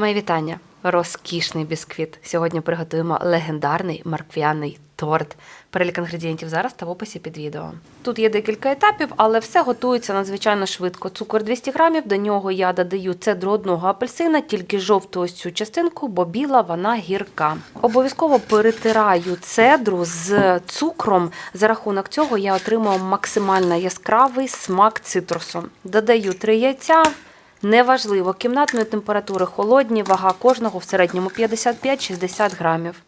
Мої вітання. Розкішний бісквіт. Сьогодні приготуємо легендарний марквяний торт. Перелік інгредієнтів зараз та в описі під відео. Тут є декілька етапів, але все готується надзвичайно швидко. Цукор 200 грамів, до нього я додаю цедру одного апельсина, тільки жовту ось цю частинку, бо біла вона гірка. Обов'язково перетираю цедру з цукром. За рахунок цього я отримую максимально яскравий смак цитрусу. Додаю 3 яйця. Неважливо, кімнатної температури холодні, вага кожного в середньому 55-60 грамів.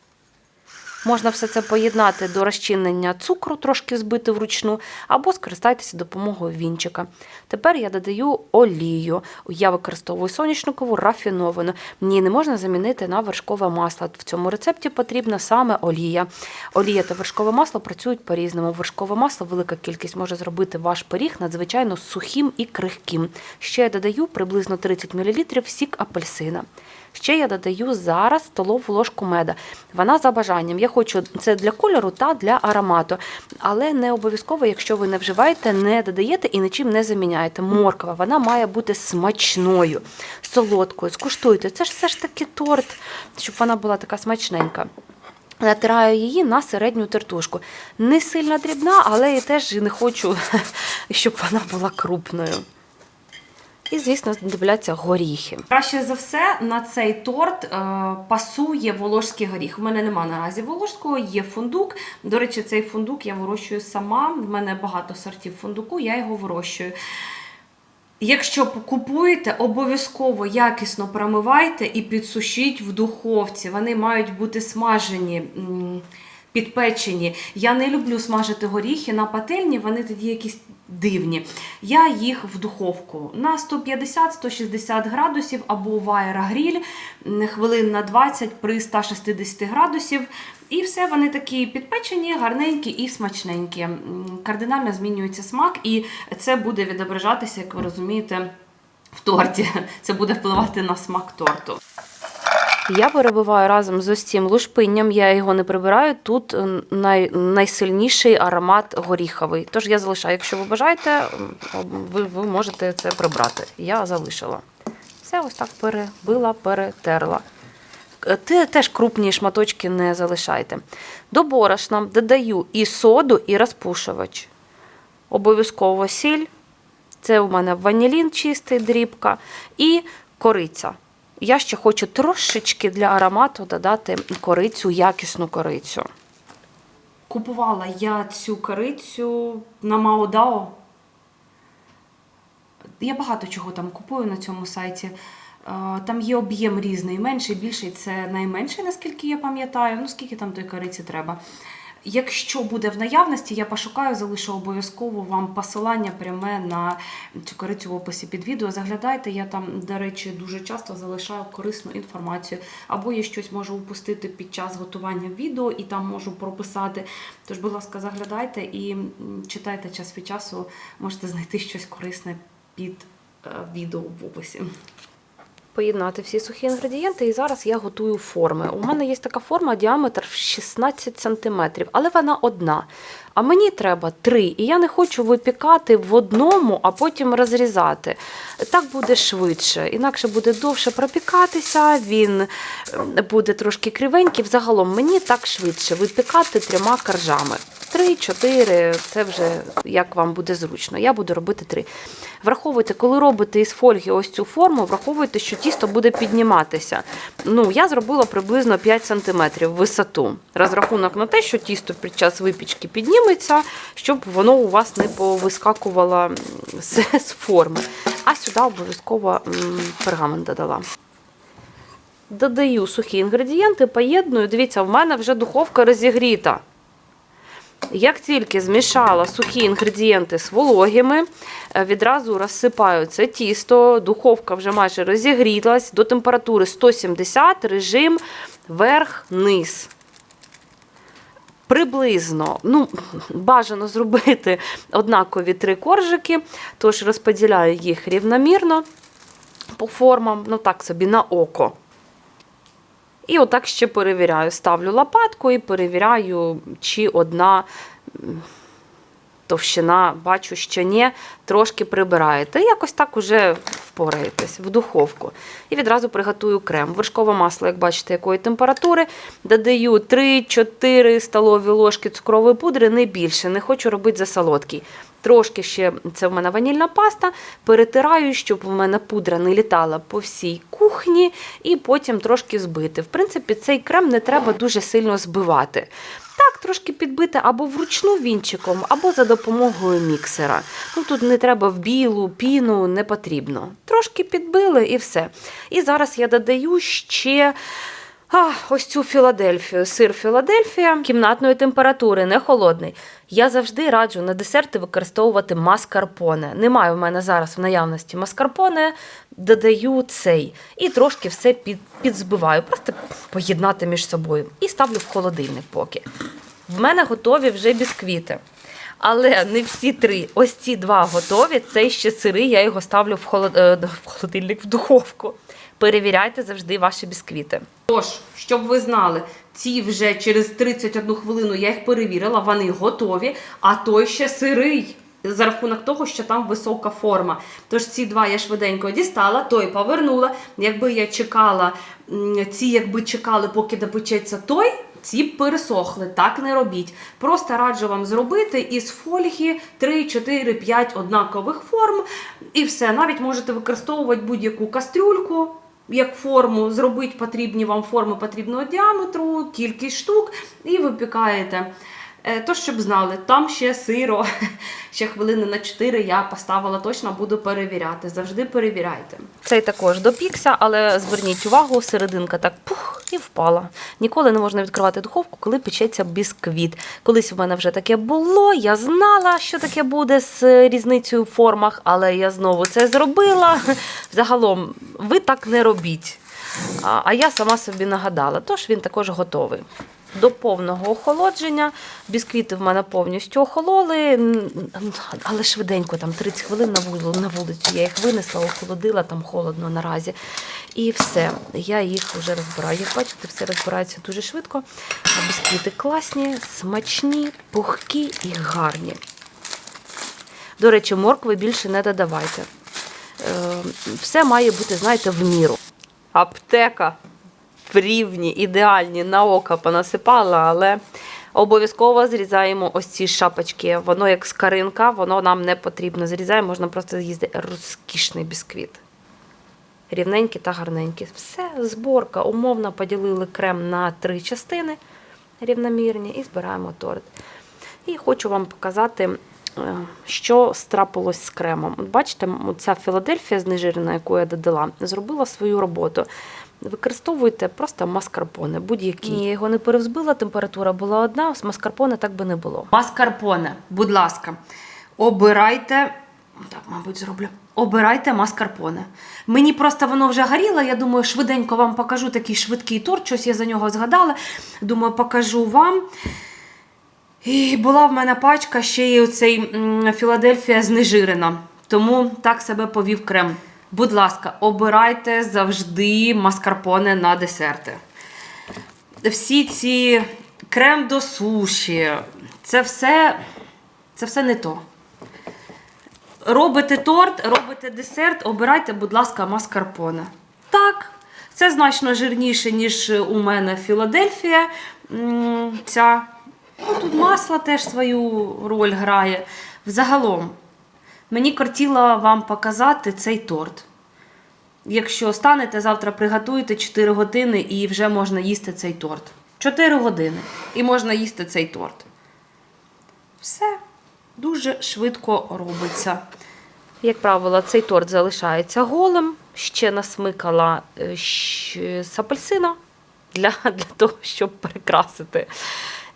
Можна все це поєднати до розчинення цукру, трошки збити вручну, або скористайтеся допомогою вінчика. Тепер я додаю олію. Я використовую соняшникову рафіновану. Ні, не можна замінити на вершкове масло. В цьому рецепті потрібна саме олія. Олія та вершкове масло працюють по-різному. Вершкове масло, велика кількість може зробити ваш пиріг надзвичайно сухим і крихким. Ще я додаю приблизно 30 мл сік апельсина. Ще я додаю зараз столову ложку меда. Вона за бажанням. Я хочу це для кольору та для аромату. Але не обов'язково, якщо ви не вживаєте, не додаєте і нічим не заміняєте. Морква, вона має бути смачною, солодкою. Скуштуйте. Це ж все ж таки торт, щоб вона була така смачненька. Натираю її на середню тертушку. Не сильно дрібна, але я теж не хочу, щоб вона була крупною. І, звісно, дивляться горіхи. Краще за все на цей торт е, пасує волошський горіх. У мене нема наразі волошського, є фундук. До речі, цей фундук я вирощую сама. В мене багато сортів фундуку, я його вирощую. Якщо купуєте, обов'язково якісно промивайте і підсушіть в духовці. Вони мають бути смажені. Підпечені. Я не люблю смажити горіхи на пательні, вони тоді якісь дивні. Я їх в духовку на 150-160 градусів або в аерогріль хвилин на 20 при 160 градусів. І все, вони такі підпечені, гарненькі і смачненькі. Кардинально змінюється смак, і це буде відображатися, як ви розумієте, в торті. Це буде впливати на смак торту. Я перебиваю разом з цим лушпинням, я його не прибираю. Тут е, най, найсильніший аромат горіховий. Тож я залишаю. Якщо ви бажаєте, ви, ви можете це прибрати. Я залишила. Все ось так перебила, перетерла. Е, теж крупні шматочки не залишайте. До борошна додаю і соду, і розпушувач. Обов'язково сіль. Це у мене ванілін чистий, дрібка, і кориця. Я ще хочу трошечки для аромату додати корицю, якісну корицю. Купувала я цю корицю на Маодао. Я багато чого там купую на цьому сайті. Е, Там є об'єм різний, менший, більший це найменший, наскільки я пам'ятаю. Ну, скільки там тої кориці треба. Якщо буде в наявності, я пошукаю, залишу обов'язково вам посилання пряме на цю корицю в описі під відео. Заглядайте, я там, до речі, дуже часто залишаю корисну інформацію. Або я щось можу упустити під час готування відео і там можу прописати. Тож, будь ласка, заглядайте і читайте час від часу, можете знайти щось корисне під е, відео в описі поєднати всі сухі інгредієнти, і зараз я готую форми. У мене є така форма діаметр в 16 см, але вона одна. А мені треба три. І я не хочу випікати в одному, а потім розрізати. Так буде швидше. Інакше буде довше пропікатися, він е, буде трошки кривенький. Взагалом мені так швидше випікати трьома коржами. Три-чотири, це вже як вам буде зручно. Я буду робити три. Враховуйте, коли робите із фольги ось цю форму, враховуйте, що тісто буде підніматися. Ну, я зробила приблизно 5 см висоту. Розрахунок на те, що тісто під час випічки підніметься, щоб воно у вас не повискакувало з форми. А сюди обов'язково пергамент додала. Додаю сухі інгредієнти, поєдную. Дивіться, в мене вже духовка розігріта. Як тільки змішала сухі інгредієнти з вологими, е, відразу розсипаю це тісто, духовка вже майже розігрілась до температури 170, режим верх-низ. Приблизно, ну, бажано зробити однакові три коржики, тож розподіляю їх рівномірно по формам, ну так собі на око. І отак ще перевіряю. Ставлю лопатку і перевіряю, чи одна товщина, бачу, що ні, трошки прибираєте. Якось так уже впораєтесь в духовку. І відразу приготую крем. Вершкове масло, як бачите, якої температури. Додаю 3-4 столові ложки цукрової пудри, не більше. Не хочу робити засолодкий. Трошки ще це в мене ванільна паста. Перетираю, щоб в мене пудра не літала по всій кухні, і потім трошки збити. В принципі, цей крем не треба дуже сильно збивати. Так, трошки підбити або вручну вінчиком, або за допомогою міксера. Ну тут не треба в білу, піну, не потрібно. Трошки підбили і все. І зараз я додаю ще. А, ось цю Філадельфію, сир Філадельфія кімнатної температури, не холодний. Я завжди раджу на десерти використовувати маскарпоне. Немає в мене зараз в наявності маскарпоне, додаю цей і трошки все під, підзбиваю, просто поєднати між собою. І ставлю в холодильник поки. В мене готові вже бісквіти. Але не всі три. Ось ці два готові. Цей ще сирий, я його ставлю в, е, в холодильник в духовку. Перевіряйте завжди ваші бісквіти. Тож, щоб ви знали, ці вже через 31 хвилину я їх перевірила, вони готові, а той ще сирий. За рахунок того, що там висока форма. Тож ці два я швиденько дістала, той повернула. Якби я чекала, ці якби чекали, поки допечеться той, ці б пересохли. Так не робіть. Просто раджу вам зробити із фольги 3, 4, 5 однакових форм. І все. Навіть можете використовувати будь-яку кастрюльку як форму, зробити потрібні вам форми потрібного діаметру, кількість штук, і випікаєте. Е, То, щоб знали, там ще сиро, ще хвилини на 4 я поставила, точно буду перевіряти. Завжди перевіряйте. Цей також допікся, але зверніть увагу, серединка так пух і впала. Ніколи не можна відкривати духовку, коли печеться бісквіт. Колись в мене вже таке було, я знала, що таке буде з різницею в формах, але я знову це зробила. Загалом, ви так не робіть. А я сама собі нагадала, тож він також готовий. До повного охолодження. Бісквіти в мене повністю охололи, але швиденько, там 30 хвилин на вулицю, я їх винесла, охолодила, там холодно наразі. І все. Я їх вже розбираю. Як бачите, все розбирається дуже швидко. Бісквіти класні, смачні, пухкі і гарні. До речі, моркви більше не додавайте. Е, Все має бути, знаєте, в міру. Аптека рівні, ідеальні, на око понасипала, але обов'язково зрізаємо ось ці шапочки. Воно як скаринка, воно нам не потрібно. Зрізаємо, можна просто з'їсти розкішний бісквіт. Рівненький та гарненький. Все, зборка. Умовно поділили крем на три частини рівномірні і збираємо торт. І хочу вам показати, е, що страпилось з кремом. Бачите, ця Філадельфія знежирена, яку я додала, зробила свою роботу. Використовуйте просто маскарпоне, будь-які. Я його не перевзбила, температура була одна, з маскарпоне так би не було. Маскарпоне, будь ласка, обирайте. Так, мабуть, зроблю. Обирайте маскарпоне. Мені просто воно вже горіло. Я думаю, швиденько вам покажу такий швидкий торт. Щось я за нього згадала. Думаю, покажу вам. І була в мене пачка ще й оцей Філадельфія знежирена. Тому так себе повів крем. Будь ласка, обирайте завжди маскарпоне на десерти. Всі ці крем до суші, це все, це все не то. Робите торт, робите десерт, обирайте, будь ласка, маскарпоне. Так, це значно жирніше, ніж у мене Філадельфія. Ця. Ну, тут масло теж свою роль грає. Взагалом, мені кортіло вам показати цей торт. Якщо станете, завтра приготуєте 4 години і вже можна їсти цей торт. 4 години і можна їсти цей торт. Все дуже швидко робиться. Як правило, цей торт залишається голим. Ще насмикала е, з апельсина для, для того, щоб прикрасити.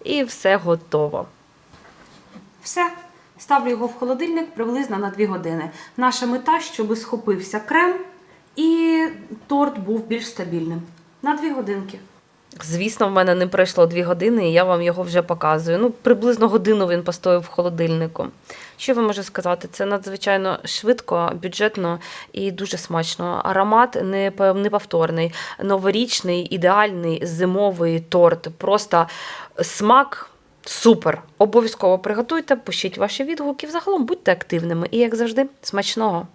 І все готово. Все. Ставлю його в холодильник приблизно на 2 години. Наша мета, щоб схопився крем і торт був більш стабільним. На 2 годинки. Звісно, в мене не пройшло 2 години, і я вам його вже показую. Ну, приблизно годину він постояв в холодильнику. Що ви можу сказати? Це надзвичайно швидко, бюджетно і дуже смачно. Аромат непо- неповторний, новорічний, ідеальний зимовий торт. Просто смак Супер! Обов'язково приготуйте, пишіть ваші відгуки. Взагалом будьте активними і, як завжди, смачного!